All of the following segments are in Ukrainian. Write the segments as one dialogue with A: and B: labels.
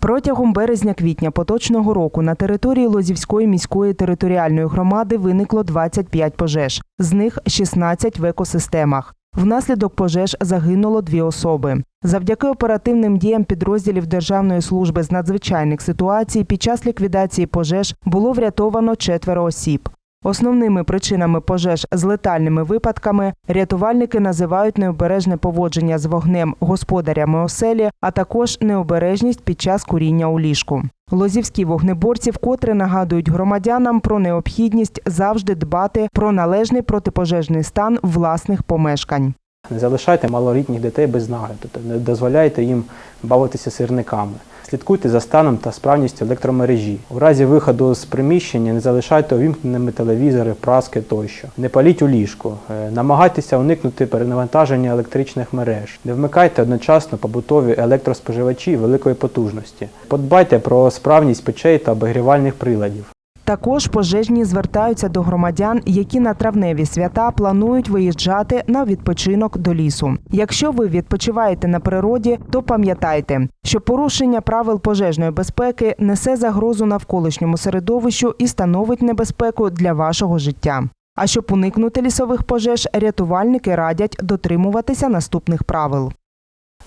A: Протягом березня-квітня поточного року на території Лозівської міської територіальної громади виникло 25 пожеж, з них 16 в екосистемах. Внаслідок пожеж загинуло дві особи. Завдяки оперативним діям підрозділів Державної служби з надзвичайних ситуацій під час ліквідації пожеж було врятовано четверо осіб. Основними причинами пожеж з летальними випадками рятувальники називають необережне поводження з вогнем господарями оселі, а також необережність під час куріння у ліжку. Лозівські вогнеборці вкотре нагадують громадянам про необхідність завжди дбати про належний протипожежний стан власних помешкань.
B: Не залишайте малолітніх дітей без нагляду, не дозволяйте їм бавитися сирниками. Слідкуйте за станом та справністю електромережі. У разі виходу з приміщення не залишайте увімкненими телевізори, праски тощо. Не паліть у ліжку. Е, Намагайтеся уникнути перенавантаження електричних мереж. Не вмикайте одночасно побутові електроспоживачі великої потужності. Подбайте про справність печей та обігрівальних приладів.
A: Також пожежні звертаються до громадян, які на травневі свята планують виїжджати на відпочинок до лісу. Якщо ви відпочиваєте на природі, то пам'ятайте, що порушення правил пожежної безпеки несе загрозу навколишньому середовищу і становить небезпеку для вашого життя. А щоб уникнути лісових пожеж, рятувальники радять дотримуватися наступних правил.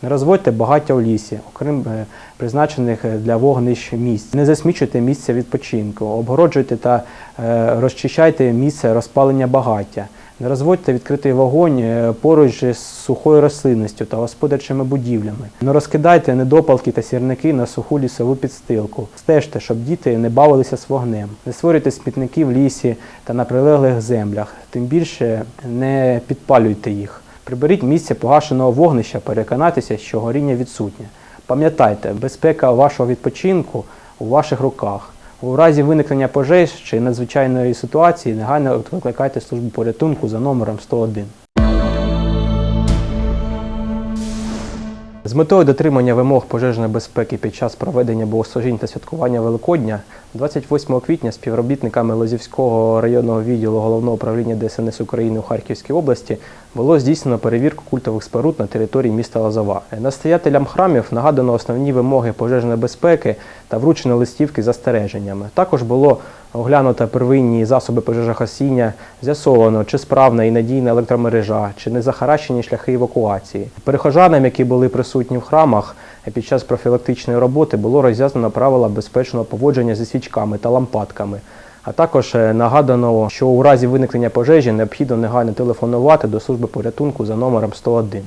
B: Не розводьте багаття у лісі, окрім е, призначених е, для вогнищ місць. Не засмічуйте місця відпочинку, обгороджуйте та е, розчищайте місце розпалення багаття. Не розводьте відкритий вогонь поруч з сухою рослинністю та господарчими будівлями. Не розкидайте недопалки та сірники на суху лісову підстилку. Стежте, щоб діти не бавилися з вогнем. Не створюйте смітники в лісі та на прилеглих землях. Тим більше не підпалюйте їх. Приберіть місце погашеного вогнища, переконайтеся, що горіння відсутнє. Пам'ятайте, безпека вашого відпочинку у ваших руках. У разі виникнення пожеж чи надзвичайної ситуації негайно викликайте службу порятунку за номером 101. З метою дотримання вимог пожежної безпеки під час проведення богослужінь та святкування Великодня 28 квітня співробітниками Лозівського районного відділу головного управління ДСНС України у Харківській області було здійснено перевірку культових споруд на території міста Лозова. Настоятелям храмів нагадано основні вимоги пожежної безпеки та вручено листівки з застереженнями. Також було оглянуто первинні засоби пожежогасіння, з'ясовано, чи справна і надійна електромережа, чи не захаращені шляхи евакуації. Перехожанам, які були присутні в храмах під час профілактичної роботи, було роз'яснено правила безпечного поводження зі свічками та лампадками. А також е, нагадано, що у разі виникнення пожежі необхідно негайно телефонувати до служби порятунку за номером 101.